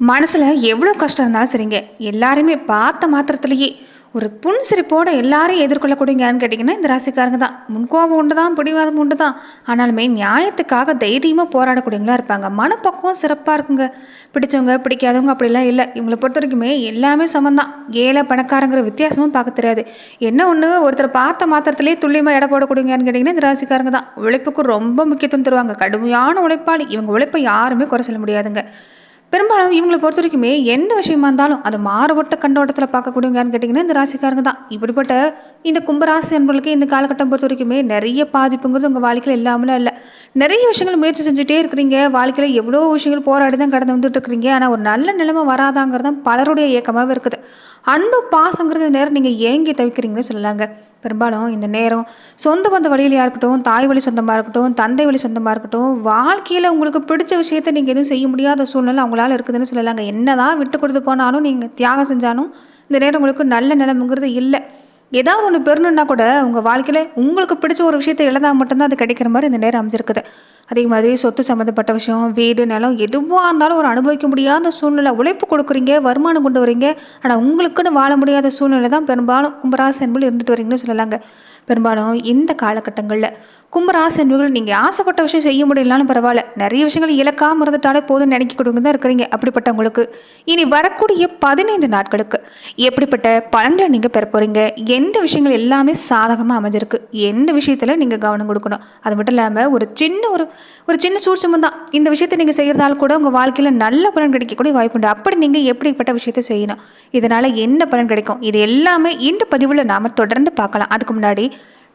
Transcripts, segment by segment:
மனசில் எவ்வளோ கஷ்டம் இருந்தாலும் சரிங்க. எல்லாருமே பார்த்த மாத்திரத்துலேயே ஒரு புன்சிரிப்போட எல்லாரையும் எதிர்கொள்ளக்கூடியங்கன்னு கேட்டிங்கன்னா இந்த ராசிக்காரங்க தான். முன்கோபம் உண்டு தான் பிடிவாதம் உண்டு தான் ஆனாலுமே நியாயத்துக்காக தைரியமாக போராடக்கூடியவங்களா இருப்பாங்க. மனப்பக்குவம் சிறப்பாக இருக்குங்க. பிடிச்சவங்க பிடிக்காதவங்க அப்படிலாம் இல்லை. இவங்களை பொறுத்த வரைக்குமே எல்லாமே சமந்தான் ஏழை பணக்காரங்கிற வித்தியாசமும் பார்க்க தெரியாது. என்ன ஒன்று ஒருத்தர் பார்த்த மாத்திரத்திலே துல்லியமாக எடை போடக்கூடியங்கன்னு கேட்டிங்கன்னா இந்த ராசிக்காரங்க தான். உழைப்புக்கு ரொம்ப முக்கியத்துவம் தருவாங்க. கடுமையான உழைப்பாளி. இவங்க உழைப்பை யாருமே குறை சொல்ல முடியாதுங்க. பெரும்பாலும் இவங்களை பொறுத்த வரைக்குமே எந்த விஷயமா இருந்தாலும் அது மாறுபட்ட கண்டோட்டத்தில் பார்க்கக்கூடியவங்கன்னு கேட்டிங்கன்னா இந்த ராசிக்காரங்க தான். இப்படிப்பட்ட இந்த கும்பராசி என்பவர்களுக்கு இந்த காலகட்டம் பொறுத்த வரைக்குமே நிறைய பாதிப்புங்கிறது உங்கள் வாழ்க்கையில் இல்லாமலாம் இல்லை. நிறைய விஷயங்கள் முயற்சி செஞ்சுட்டே இருக்கிறீங்க. வாழ்க்கையில் எவ்வளோ விஷயங்கள் போராடி தான் கடந்து வந்துட்டு இருக்கிறீங்க. ஆனால் ஒரு நல்ல நிலைமை வராதாங்கிறது தான் பலருடைய இயக்கமாகவே இருக்குது. அன்பு பாசங்கிறது நேரம் நீங்கள் ஏங்கி தவிக்கிறீங்கன்னு சொல்லலாங்க. பெரும்பாலும் இந்த நேரம் சொந்த பந்த வழியிலையாக இருக்கட்டும் தாய் வழி சொந்தமாக இருக்கட்டும் தந்தை வழி சொந்தமாக இருக்கட்டும் வாழ்க்கையில் உங்களுக்கு பிடிச்ச விஷயத்த நீங்கள் எதுவும் செய்ய முடியாத சூழ்நிலை அவங்களால இருக்குதுன்னு சொல்லலாங்க. என்னதான் விட்டு கொடுத்து போனாலும் நீங்கள் தியாகம் செஞ்சாலும் இந்த நேரம் உங்களுக்கு நல்ல நிலைமைங்கிறது இல்லை. ஏதாவது ஒன்று பெறணுன்னா கூட உங்கள் வாழ்க்கையில் உங்களுக்கு பிடிச்ச ஒரு விஷயத்தை எழுதா மட்டும்தான் அது கிடைக்கிற மாதிரி இந்த நேரம் அமைஞ்சிருக்குது. அதே மாதிரி சொத்து சம்மந்தப்பட்ட விஷயம் வீடு நிலம் எதுவாக இருந்தாலும் ஒரு அனுபவிக்க முடியாத சூழ்நிலை உழைப்பு கொடுக்குறீங்க வருமானம் கொண்டு வரீங்க. ஆனால் உங்களுக்குன்னு வாழ முடியாத சூழ்நிலை தான் பெரும்பாலும் கும்பராசி என்பது இருந்துட்டு வரீங்கன்னு சொல்லலாங்க. பெரும்பாலும் இந்த காலகட்டங்களில் கும்பராசி என்பவர்கள் நீங்கள் ஆசைப்பட்ட விஷயம் செய்ய முடியலனாலும் பரவாயில்ல. நிறைய விஷயங்கள் இலக்காமல் இருந்துட்டாலே போதும் நினைக்க கொடுங்க தான் இருக்கிறீங்க அப்படிப்பட்டவங்களுக்கு. இனி வரக்கூடிய பதினைந்து நாட்களுக்கு எப்படிப்பட்ட பலன்களை நீங்கள் பெற போகிறீங்க எந்த விஷயங்கள் எல்லாமே சாதகமாக அமைஞ்சிருக்கு? எந்த விஷயத்தில் நீங்கள் கவனம் கொடுக்கணும்? அது மட்டும் இல்லாமல் ஒரு சின்ன ஒரு ஒரு சின்ன சூட்சமும் தான். இந்த விஷயத்தை நீங்கள் செய்கிறதால கூட உங்கள் வாழ்க்கையில் நல்ல பலன் கிடைக்கக்கூடிய வாய்ப்புண்டு அப்படி நீங்கள் எப்படிப்பட்ட விஷயத்தை செய்யணும்? இதனால் என்ன பலன் கிடைக்கும்? இது எல்லாமே இந்த பதிவில் நாம் தொடர்ந்து பார்க்கலாம். அதுக்கு முன்னாடி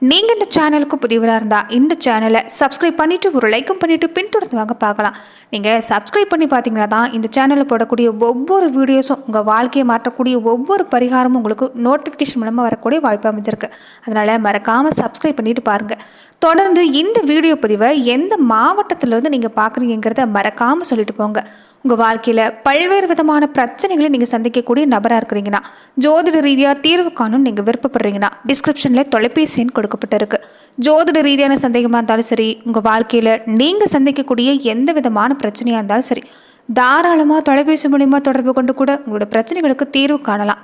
நீங்கள் இந்த சேனலுக்கு புதியவராக இருந்தால் இந்த சேனலை சப்ஸ்கிரைப் பண்ணிவிட்டு ஒரு லைக்கும் பண்ணிவிட்டு பின்தொடர்ந்து வாங்க பார்க்கலாம். நீங்கள் சப்ஸ்கிரைப் பண்ணி பார்த்தீங்கன்னா தான் இந்த சேனலில் போடக்கூடிய ஒவ்வொரு வீடியோஸும் உங்கள் வாழ்க்கையை மாற்றக்கூடிய ஒவ்வொரு பரிகாரமும் உங்களுக்கு நோட்டிஃபிகேஷன் மூலமாக வரக்கூடிய வாய்ப்பு அமைஞ்சிருக்கு. அதனால் மறக்காமல் சப்ஸ்கிரைப் பண்ணிட்டு பாருங்கள் தொடர்ந்து இந்த வீடியோ பதிவை எந்த மாவட்டத்திலேருந்து நீங்கள் பார்க்குறீங்கிறத மறக்காமல் சொல்லிட்டு போங்க. உங்கள் வாழ்க்கையில் பல்வேறு விதமான பிரச்சனைகளை நீங்கள் சந்திக்கக்கூடிய நபராக இருக்கிறீங்கன்னா ஜோதிட ரீதியாக தீர்வு காணும் நீங்கள் விருப்பப்படுறீங்கன்னா டிஸ்கிரிப்ஷனில் தொலைபேசி எண் கொடுக்கப்பட்டிருக்கு. ஜோதிட ரீதியான சந்தேகமாக இருந்தாலும் சரி உங்கள் வாழ்க்கையில் நீங்கள் சந்திக்கக்கூடிய எந்த விதமான பிரச்சனையாக இருந்தாலும் சரி தாராளமாக தொலைபேசி மூலிமா தொடர்பு கொண்டு கூட உங்களோட பிரச்சனைகளுக்கு தீர்வு காணலாம்.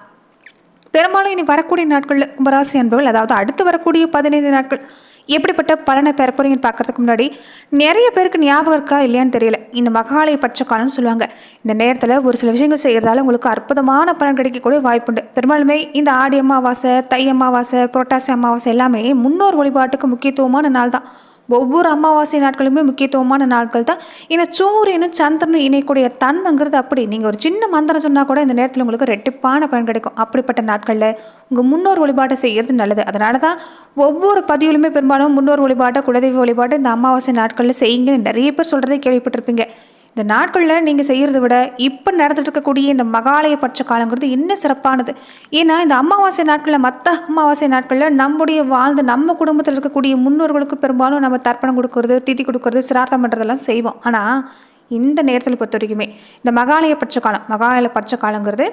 பெரும்பாலும் இனி வரக்கூடிய நாட்களில் கும்பராசி அன்பர்கள் அதாவது அடுத்து வரக்கூடிய பதினைந்து நாட்கள் எப்படிப்பட்ட பலனை பெற போறீங்கன்னு பார்க்கறதுக்கு முன்னாடி நிறைய பேருக்கு ஞாபகம் இருக்கா இல்லையான்னு தெரியல. இந்த மகாலய பட்ச காலம்னு சொல்லுவாங்க. இந்த நேரத்தில் ஒரு சில விஷயங்கள் செய்கிறதால உங்களுக்கு அற்புதமான பலன் கிடைக்கக்கூடிய வாய்ப்புண்டு பெரும்பாலுமே இந்த ஆடி அமாவாசை தை அமாவாசை புரட்டாசி அமாவாசை எல்லாமே முன்னோர் வழிபாட்டுக்கு முக்கியத்துவமான நாள் தான் ஒவ்வொரு அமாவாசை நாட்களுமே முக்கியத்துவமான நாட்கள் தான். ஏன்னா சூரியனும் சந்திரனும் இணைக்கூடிய தன்மைங்கிறது அப்படி. நீங்கள் ஒரு சின்ன மந்திரம் சொன்னால் கூட இந்த நேரத்தில் உங்களுக்கு ரெட்டிப்பான பலன் கிடைக்கும். அப்படிப்பட்ட நாட்களில் உங்கள் முன்னோர் வழிபாட்டை செய்கிறது நல்லது. அதனால தான் ஒவ்வொரு பதிவிலுமே பெரும்பாலும் முன்னோர் வழிபாட்டை குலதெய்வ வழிபாட்டை இந்த அமாவாசை நாட்களில் செய்யுங்கன்னு நிறைய பேர் சொல்கிறதே கேள்விப்பட்டிருப்பீங்க. இந்த நாட்களில் நீங்கள் செய்கிறத விட இப்போ நடந்துட்டு இருக்கக்கூடிய இந்த மகாலய பட்ச காலங்கிறது இன்னும் சிறப்பானது. ஏன்னா இந்த அமாவாசை நாட்களில் மற்ற அமாவாசை நாட்களில் நம்முடைய வாழ்ந்து நம்ம குடும்பத்தில் இருக்கக்கூடிய முன்னோர்களுக்கு பெரும்பாலும் நம்ம தர்ப்பணம் கொடுக்கறது திதி கொடுக்கறது சிரார்த்தம் பண்ணுறதெல்லாம் செய்வோம். ஆனால் இந்த நேரத்தில் பொறுத்த வரைக்குமே இந்த மகாலய பட்ச காலம் மகாலய பட்ச காலங்கிறது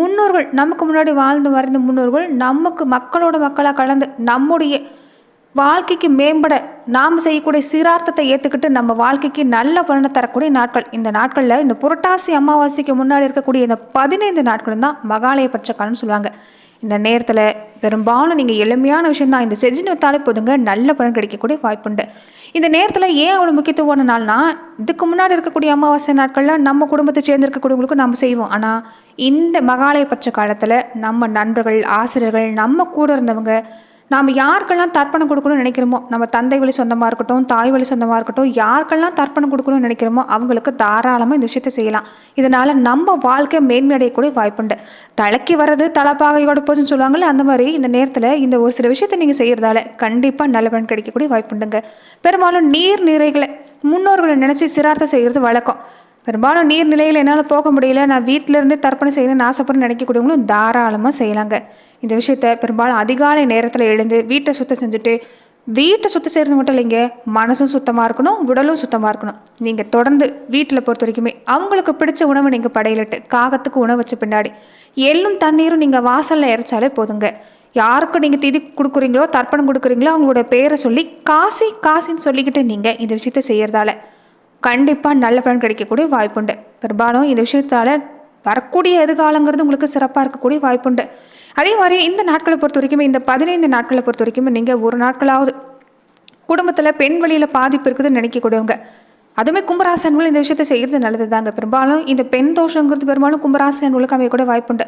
முன்னோர்கள் நமக்கு முன்னாடி வாழ்ந்து வரைந்த முன்னோர்கள் நமக்கு மக்களோட மக்களாக கலந்து நம்முடைய வாழ்க்கைக்கு மேம்பட நாம் செய்யக்கூடிய சீரார்த்தத்தை ஏற்றுக்கிட்டு நம்ம வாழ்க்கைக்கு நல்ல பலனை தரக்கூடிய நாட்கள். இந்த நாட்களில் இந்த புரட்டாசி அமாவாசைக்கு முன்னாடி இருக்கக்கூடிய இந்த பதினைந்து நாட்களும் தான் மகாலய பட்சக்காலம்னு சொல்லுவாங்க. இந்த நேரத்தில் பெரும்பாலும் நீங்கள் எளிமையான விஷயந்தான் இந்த செஞ்சுன்னு வைத்தாலே போதுங்க. நல்ல பலன் கிடைக்கக்கூடிய வாய்ப்புண்டு. இந்த நேரத்தில் ஏன் அவ்வளோ முக்கியத்துவமான நாள்னா இதுக்கு முன்னாடி இருக்கக்கூடிய அமாவாசை நாட்களில் நம்ம குடும்பத்தை சேர்ந்துருக்கக்கூடியவங்களுக்கு நம்ம செய்வோம். ஆனால் இந்த மகாலய பட்ச காலத்தில் நம்ம நண்பர்கள் ஆசிரியர்கள் நம்ம கூட இருந்தவங்க நாம் யாருக்கெல்லாம் தர்ப்பணம் கொடுக்கணும்னு நினைக்கிறோமோ நம்ம தந்தை வழி சொந்தமாக இருக்கட்டும் தாய் வழி சொந்தமாக இருக்கட்டும் யாருக்கெல்லாம் தர்ப்பணம் கொடுக்கணும்னு நினைக்கிறோமோ அவங்களுக்கு தாராளமாக இந்த விஷயத்தை செய்யலாம். இதனால் நம்ம வாழ்க்கை மேன்மையடையக்கூடிய வாய்ப்புண்டு. தலைக்கு வர்றது தலைப்பாகையோட போச்சுன்னு சொல்லுவாங்கள்ல அந்த மாதிரி இந்த நேரத்தில் இந்த ஒரு சில விஷயத்தை நீங்கள் செய்கிறதால கண்டிப்பாக நல்ல பலன் கிடைக்கக்கூடிய வாய்ப்புண்டுங்க. பெரும்பாலும் நீர் நிறைகளை முன்னோர்களை நினச்சி சிரார்த்தம் செய்கிறது வழக்கம். பெரும்பாலும் நீர்நிலையில் என்னால் போக முடியல. நான் வீட்டிலேருந்தே தர்ப்பணம் செய்யணும்னு ஆசைப்படுறேன்னு நினைக்கக்கூடியவங்களும் தாராளமாக செய்யலாங்க. இந்த விஷயத்த பெரும்பாலும் அதிகாலை நேரத்தில் எழுந்து வீட்டை சுத்தம் செஞ்சுட்டு வீட்டை சுத்தம் செய்கிறது மட்டும் இல்லைங்க. மனசும் சுத்தமாக இருக்கணும் உடலும் சுத்தமாக இருக்கணும். நீங்கள் தொடர்ந்து வீட்டில் பொறுத்த வரைக்குமே அவங்களுக்கு பிடிச்ச உணவு நீங்கள் படையிலிட்டு காகத்துக்கு உணவு வச்ச பின்னாடி எள்ளும் தண்ணீரும் நீங்கள் வாசலில் இறைச்சாலே போதுங்க. யாருக்கு நீங்கள் திதி கொடுக்குறீங்களோ தர்ப்பணம் கொடுக்குறீங்களோ அவங்களோட பேரை சொல்லி காசி காசின்னு சொல்லிக்கிட்டு நீங்கள் இந்த விஷயத்த செய்கிறதால கண்டிப்பாக நல்ல பலன் கிடைக்கக்கூடிய வாய்ப்புண்டு. பெரும்பாலும் இந்த விஷயத்தால் வரக்கூடிய எதிர்காலங்கிறது உங்களுக்கு சிறப்பாக இருக்கக்கூடிய வாய்ப்புண்டு. அதே மாதிரி இந்த நாட்களை பொறுத்த வரைக்குமே இந்த பதினைந்து நாட்களை பொறுத்த வரைக்குமே நீங்கள் ஒரு நாட்களாவது குடும்பத்தில் பெண் வழியில் பாதிப்பு இருக்குதுன்னு நினைக்கக்கூடியவங்க. அதுவுமே கும்பராசி அன்புகள் இந்த விஷயத்தை செய்கிறது நல்லது தாங்க பெரும்பாலும் இந்த பெண் தோஷங்கிறது பெரும்பாலும் கும்பராசி அன்புகளுக்கு அமையக்கூடிய வாய்ப்புண்டு.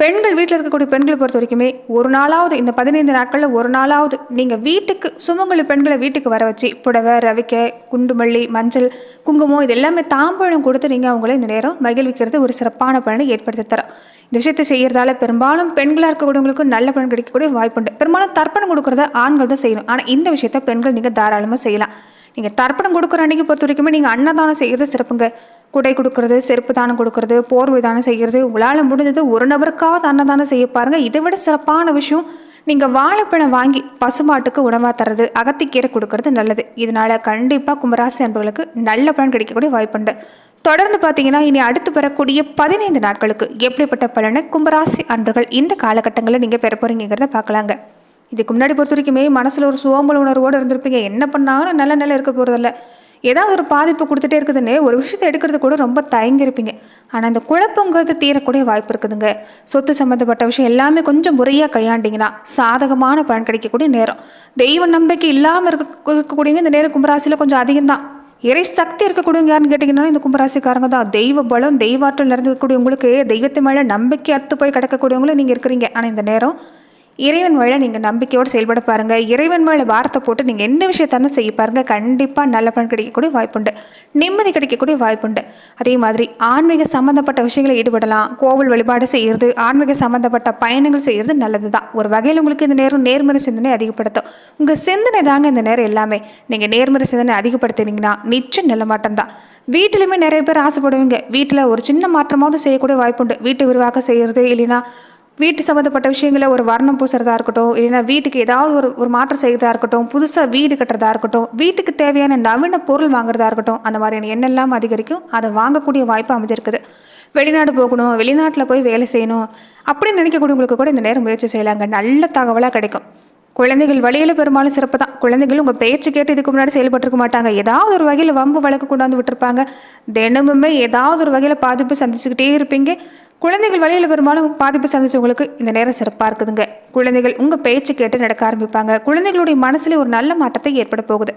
பெண்கள் வீட்டில் இருக்கக்கூடிய பெண்களை பொறுத்த வரைக்குமே ஒரு நாளாவது இந்த பதினைந்து நாட்களில் ஒரு நாளாவது நீங்கள் வீட்டுக்கு சுமங்கலி பெண்களை வீட்டுக்கு வர வச்சு புடவை ரவிக்கை குண்டுமல்லி மஞ்சள் குங்குமம் இது எல்லாமே தாம்பழம் கொடுத்து நீங்கள் அவங்கள இந்த நேரம் மகிழ்விக்கிறது ஒரு சிறப்பான பலனை ஏற்படுத்தி தரோம் இந்த விஷயத்தை செய்கிறதால பெரும்பாலும் பெண்களாக இருக்கக்கூடியவங்களுக்கு நல்ல பலன் கிடைக்கக்கூடிய வாய்ப்புண்டு. பெரும்பாலும் தர்ப்பணம் கொடுக்குறத ஆண்கள் தான் செய்யணும். ஆனால் இந்த விஷயத்த பெண்கள் நீங்கள் தாராளமாக செய்யலாம். நீங்கள் தர்ப்பணம் கொடுக்குற அன்றைக்கி பொறுத்த வரைக்குமே நீங்கள் அன்னதானம் செய்கிறது சிறப்புங்க. குடை கொடுக்கறது செருப்பு தானம் கொடுக்கறது போர்வை தானம் செய்கிறது உங்களால் முடிஞ்சது ஒரு நபருக்காவது அன்னதானம் செய்ய பாருங்கள் இதை விட சிறப்பான விஷயம் நீங்கள் வாழைப்பழம் வாங்கி பசுமாட்டுக்கு உணவாக தர்றது அகத்திக்கீரை கொடுக்கறது நல்லது. இதனால கண்டிப்பாக கும்பராசி அன்பர்களுக்கு நல்ல பலன் கிடைக்கக்கூடிய வாய்ப்புண்டு. தொடர்ந்து பார்த்தீங்கன்னா இனி அடுத்து பெறக்கூடிய பதினைந்து நாட்களுக்கு எப்படிப்பட்ட பலனை கும்பராசி அன்பர்கள் இந்த காலகட்டங்களில் நீங்கள் பெற போகிறீங்கிறத பார்க்கலாங்க இதுக்கு முன்னாடி பொறுத்த வரைக்குமே மனசில் ஒரு சோம்பல் உணர்வோடு இருந்திருப்பீங்க. என்ன பண்ணாலும் நல்ல நிலை இருக்க போகிறதில்ல ஏதாவது ஒரு பாதிப்பு கொடுத்துட்டே இருக்குதுன்னு ஒரு விஷயத்தை எடுக்கிறது கூட ரொம்ப தயங்கிருப்பீங்க ஆனால் இந்த குழப்பங்கிறது தீரக்கூடிய வாய்ப்பு இருக்குதுங்க. சொத்து சம்மந்தப்பட்ட விஷயம் எல்லாமே கொஞ்சம் முறையாக கையாண்டிங்கன்னா சாதகமான பலன் கிடைக்கக்கூடிய நேரம். தெய்வ நம்பிக்கை இல்லாமல் இருக்க இருக்கக்கூடியவங்க இந்த நேரம் கும்பராசியில் கொஞ்சம் அதிகம்தான். இறை சக்தி இருக்கக்கூடியவங்க யாருன்னு கேட்டிங்கன்னா இந்த கும்பராசிக்காரங்க தான். தெய்வ பலம் தெய்வாற்றல் இருக்கக்கூடிய உங்களுக்கு தெய்வத்தை மேலே நம்பிக்கை அத்து போய் கிடக்கக்கூடியவங்களும் நீங்கள் இருக்கிறீங்க. ஆனால் இந்த நேரம் இறைவன் மேலே நீங்கள் நம்பிக்கையோடு செயல்பட பாருங்கள் இறைவன் மேலே வார்த்தை போட்டு நீங்கள் எந்த விஷயத்தாலும் செய்ய பாருங்கள் கண்டிப்பாக நல்ல பலன் கிடைக்கக்கூடிய வாய்ப்புண்டு. நிம்மதி கிடைக்கக்கூடிய வாய்ப்புண்டு. அதே மாதிரி ஆன்மீக சம்மந்தப்பட்ட விஷயங்களை ஈடுபடலாம். கோவில் வழிபாடு செய்கிறது ஆன்மீக சம்மந்தப்பட்ட பயணங்கள் செய்கிறது நல்லது தான் ஒரு வகையில் உங்களுக்கு இந்த நேரம் நேர்மறை சிந்தனை அதிகப்படுத்தும். உங்கள் சிந்தனை தாங்க இந்த நேரம் எல்லாமே. நீங்கள் நேர்மறை சிந்தனை அதிகப்படுத்தினீங்கன்னா நிச்சயம் நல்ல மாற்றம் தான். வீட்டிலுமே நிறைய பேர் ஆசைப்படுவீங்க. வீட்டில் ஒரு சின்ன மாற்றமாவது செய்யக்கூடிய வாய்ப்புண்டு. வீட்டு விரிவாக்கம் செய்கிறது இல்லைன்னா வீட்டு சம்மந்தப்பட்ட விஷயங்களை ஒரு வர்ணம் பூசுறதா இருக்கட்டும் இல்லைன்னா வீட்டுக்கு ஏதாவது ஒரு ஒரு மாற்றம் செய்கிறதா இருக்கட்டும் புதுசாக வீடு கட்டுறதா இருக்கட்டும் வீட்டுக்கு தேவையான நவீன பொருள் வாங்குறதா இருக்கட்டும் அந்த மாதிரியான எண்ணெல்லாம் அதிகரிக்கும் அதை வாங்கக்கூடிய வாய்ப்பு அமைஞ்சிருக்குது. வெளிநாடு போகணும் வெளிநாட்டில் போய் வேலை செய்யணும் அப்படின்னு நினைக்கக்கூடியவங்களுக்கு கூட இந்த நேரம் முயற்சி செய்யலாங்க. நல்ல தகவலாக கிடைக்கும். குழந்தைகள் வழியில் பெரும்பாலும் சிறப்பு தான். குழந்தைகள் உங்கள் பேச்சு கேட்டு இதுக்கு முன்னாடி செயல்பட்டுருக்க மாட்டாங்க. ஏதாவது ஒரு வகையில் வம்பு வழக்கு கொண்டாந்து விட்டுருப்பாங்க. தினமுமே ஏதாவது ஒரு வகையில் பாதிப்பு சந்திச்சுக்கிட்டே இருப்பீங்க. குழந்தைகள் வழியில் பெரும்பாலும் பாதிப்பு சந்திச்சவங்களுக்கு இந்த நேரம் சிறப்பாக இருக்குதுங்க. குழந்தைகள் உங்கள் பேச்சு கேட்டு நடக்க ஆரம்பிப்பாங்க. குழந்தைகளுடைய மனசுல ஒரு நல்ல மாற்றத்தை ஏற்பட போகுது.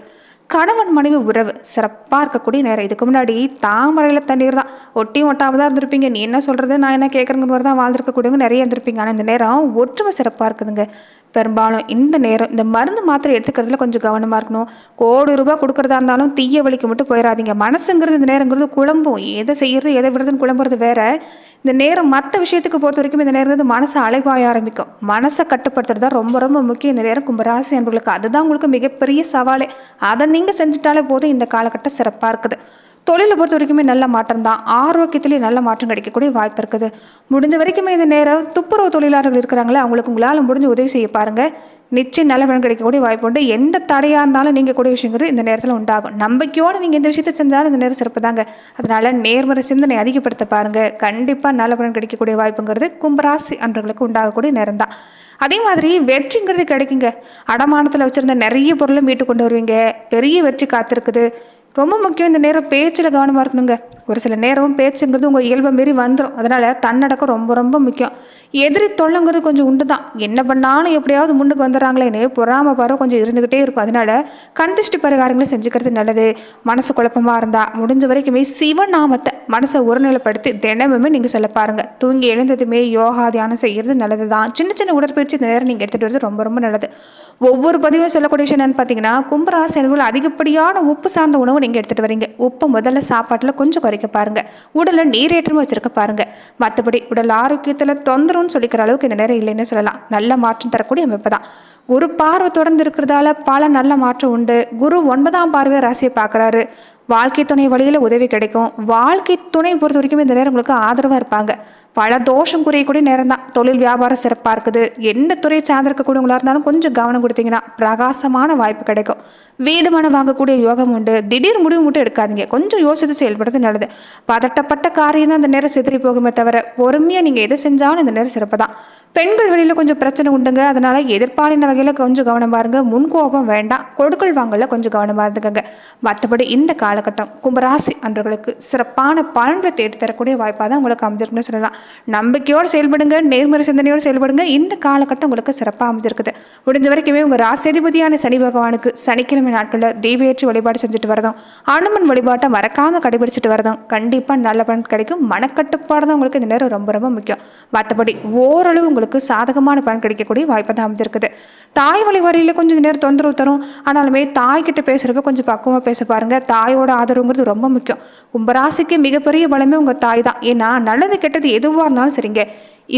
கணவன் மனைவி உறவு சிறப்பாக இருக்கக்கூடிய நேரம். இதுக்கு முன்னாடி தாமரையில் தண்ணீர் தான். ஒட்டியும் ஒட்டாமல் தான் இருந்திருப்பீங்க. நீ என்ன சொல்கிறது நான் என்ன கேட்குறங்க மாதிரி தான் வாழ்ந்துருக்கக்கூடியவங்க நிறைய இருந்திருப்பீங்க. ஆனால் இந்த நேரம் ஒற்றுமை சிறப்பாக இருக்குதுங்க. பெரும்பாலும் இந்த நேரம் இந்த மருந்து மாத்திரை எடுத்துக்கிறதுல கொஞ்சம் கவனமாக இருக்கணும். கோடி ரூபாய் கொடுக்குறதா இருந்தாலும் தீய வலிக்கு மட்டும் போயிடாதீங்க மனசுங்கிறது இந்த நேரங்கிறது குழம்பும். எதை செய்கிறது எதை விடுறதுன்னு குழம்புறது வேற. இந்த நேரம் மற்ற விஷயத்துக்கு பொறுத்த வரைக்கும் இந்த நேரம் வந்து மனசை அலைபாய ஆரம்பிக்கும். மனசை கட்டுப்படுத்துறது தான் ரொம்ப ரொம்ப முக்கியம் இந்த நேரம் கும்பராசி என்பர்களுக்கு அதுதான் உங்களுக்கு மிகப்பெரிய சவாலே. அதை நீங்கள் செஞ்சுட்டாலே போதும். இந்த காலகட்டம் சிறப்பாக இருக்குது. தொழிலை பொறுத்த வரைக்குமே நல்ல மாற்றம் தான். ஆரோக்கியத்திலேயே நல்ல மாற்றம் கிடைக்கக்கூடிய வாய்ப்பு இருக்குது. முடிஞ்ச வரைக்குமே இந்த நேரம் துப்புரவு தொழிலாளர்கள் இருக்கிறாங்களே அவங்களுக்கு உங்களால் முடிஞ்ச உதவி செய்ய பாருங்கள் நிச்சயம் நல்ல பலன் கிடைக்கக்கூடிய வாய்ப்பு உண்டு. எந்த தடையாக இருந்தாலும் நீங்கள் கூடிய விஷயங்கிறது இந்த நேரத்தில் உண்டாகும். நம்பிக்கையோடு நீங்கள் இந்த விஷயத்தை செஞ்சாலும் இந்த நேரம் சிறப்பு தாங்க. அதனால் நேர்மறை சிந்தனை அதிகப்படுத்த பாருங்கள் கண்டிப்பாக நல்ல பலன் கிடைக்கக்கூடிய வாய்ப்புங்கிறது கும்பராசி அன்றவர்களுக்கு உண்டாகக்கூடிய நேரம் தான். அதே மாதிரி வெற்றிங்கிறது கிடைக்குங்க. அடமானத்தில் வச்சுருந்த நிறைய பொருளை மீட்டு கொண்டு வருவீங்க. பெரிய வெற்றி காத்திருக்குது. ரொம்ப முக்கியம் இந்த நேரம் பேச்சில் கவனமாக இருக்கணுங்க. ஒரு சில நேரம் பேச்சுங்கிறது உங்கள் இயல்பை மாரி வந்துடும் அதனால் தன்னடக்கம் ரொம்ப ரொம்ப முக்கியம். எதிரி தொல்லைங்கிறது கொஞ்சம் உண்டு தான் என்ன பண்ணாலும் எப்படியாவது முன்னுக்கு வந்துடுறாங்களேன்னு பொறாம பாரு கொஞ்சம் இருந்துக்கிட்டே இருக்கும். அதனால் கண்திஷ்டி பரிகாரங்களை செஞ்சுக்கிறது நல்லது. மனசு குழப்பமாக இருந்தால் முடிஞ்ச வரைக்குமே சிவநாமத்தை மனசை ஒருநிலைப்படுத்தி தினமுமே நீங்கள் சொல்ல பாருங்கள் தூங்கி எழுந்ததுமே யோகா தியானம் செய்கிறது நல்லது தான் சின்ன சின்ன உடற்பயிற்சி இந்த நேரம் நீங்கள் எடுத்துகிட்டு வரது ரொம்ப ரொம்ப நல்லது. ஒவ்வொரு பதிவும் சொல்லக்கூடிய விஷயம் என்னென்னு பார்த்தீங்கன்னா கும்பராசி அதிகப்படியான உப்பு சார்ந்த உணவு நீங்கள் எடுத்துகிட்டு வரீங்க. உப்பு முதல்ல சாப்பாட்டில் கொஞ்சம் குறைக்க பாருங்கள் உடலில் நீரேற்றமாக வச்சுருக்க பாருங்கள் மற்றபடி உடல் ஆரோக்கியத்தில் தொந்தரவுன்னு சொல்லிக்கிற அளவுக்கு இந்த நேரம் இல்லைன்னு சொல்லலாம். நல்ல மாற்றம் தரக்கூடிய அமைப்பு தான். குரு பார்வை தொடர்ந்து இருக்கிறதால பல நல்ல மாற்றம் உண்டு. குரு ஒன்பதாம் பார்வை ராசியை பார்க்குறாரு. வாழ்க்கை துணை வழியில் உதவி கிடைக்கும். வாழ்க்கை துணை பொறுத்த வரைக்கும் இந்த நேரம் உங்களுக்கு ஆதரவாக இருப்பாங்க. பல தோஷம் குறையக்கூடிய நேரம் தான் தொழில் வியாபாரம் சிறப்பாக இருக்குது. எந்த துறையை சார்ந்திருக்கக்கூடியவங்களா இருந்தாலும் கொஞ்சம் கவனம் கொடுத்தீங்கன்னா பிரகாசமான வாய்ப்பு கிடைக்கும். வீடு மனம் வாங்கக்கூடிய யோகம் உண்டு. திடீர் முடிவு மட்டும் எடுக்காதீங்க. கொஞ்சம் யோசித்து செயல்படுறது நல்லது. பதட்டப்பட்ட காரியம் தான் இந்த நேரம் சிதறி போகுமே தவிர பொறுமையாக நீங்கள் எது செஞ்சாலும் இந்த நேரம் சிறப்பு தான் பெண்கள் வழியில் கொஞ்சம் பிரச்சனை உண்டுங்க. அதனால எதிர்பாலின வகையில் கொஞ்சம் கவனம் பாருங்க. முன்கோபம் வேண்டாம். கொடுக்கல் வாங்கல கொஞ்சம் கவனமாக இருந்துக்கங்க மற்றபடி இந்த காலகட்டம் கும்பராசி அன்றர்களுக்கு சிறப்பான பலன்களை தேடி தரக்கூடிய வாய்ப்பாக தான் உங்களுக்கு அமைஞ்சிருக்குன்னு சொல்லலாம். நம்பிக்கையோடு செயல்படுங்க. நேர்மறை சிந்தனையோடு செயல்படுங்க. இந்த காலகட்டம் உங்களுக்கு சிறப்பாக அமைஞ்சிருக்குது. முடிஞ்ச வரைக்குமே உங்கள் ராசிதிபதியான சனி பகவானுக்கு சனிக்கிழமை நாட்களில் தெய்வேற்றி வழிபாடு செஞ்சுட்டு வரதும் அனுமன் வழிபாட்டை மறக்காமல் கடைபிடிச்சிட்டு வரதும் கண்டிப்பாக நல்ல பலன் கிடைக்கும். மனக்கட்டுப்பாடு தான் உங்களுக்கு இந்த நேரம் ரொம்ப ரொம்ப முக்கியம். மற்றபடி ஓரளவு உங்களுக்கு சாதகமான பலன் கிடைக்கக்கூடிய வாய்ப்பு தான் அமைஞ்சிருக்குது. தாய் வழி வரையில் கொஞ்சம் நேரம் தொந்தரவு தரும். ஆனாலுமே தாய்கிட்ட பேசுகிறப்ப கொஞ்சம் பக்குவமாக பேச பாருங்க. தாயோட ஆதரவுங்கிறது ரொம்ப முக்கியம். கும்பராசிக்கு மிகப்பெரிய பலமே உங்கள் தாய் தான். ஏன்னா நல்லது கெட்டது எதுவாக இருந்தாலும் சரிங்க.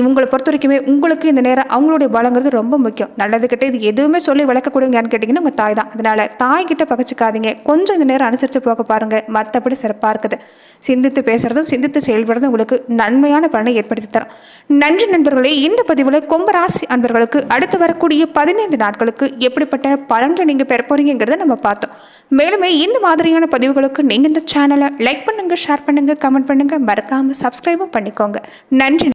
இவங்களை பொறுத்த வரைக்குமே உங்களுக்கு இந்த நேரம் அவங்களுடைய பலங்கிறது ரொம்ப முக்கியம். நல்லது கிட்ட இது எதுவுமே சொல்லி விளக்கக்கூடியவங்கன்னு கேட்டிங்கன்னா உங்கள் தாய் தான். அதனால தாய்கிட்ட பகச்சிக்காதீங்க. கொஞ்சம் இந்த நேரம் அனுசரித்து போக பாருங்கள் மற்றபடி சிறப்பாக இருக்குது. சிந்தித்து பேசுகிறதும் சிந்தித்து செயல்படுறதும் உங்களுக்கு நன்மையான பலனை ஏற்படுத்தி தரும். நன்றி நண்பர்களே இந்த பதிவில் கும்பராசி அன்பர்களுக்கு அடுத்து வரக்கூடிய பதினைந்து நாட்களுக்கு எப்படிப்பட்ட பலன்களை நீங்கள் பெற போகிறீங்கிறத நம்ம பார்த்தோம். மேலுமே இந்த மாதிரியான பதிவுகளுக்கு நீங்கள் இந்த சேனலை லைக் பண்ணுங்கள் ஷேர் பண்ணுங்கள் கமெண்ட் பண்ணுங்கள் மறக்காமல் சப்ஸ்கிரைபும் பண்ணிக்கோங்க. நன்றி.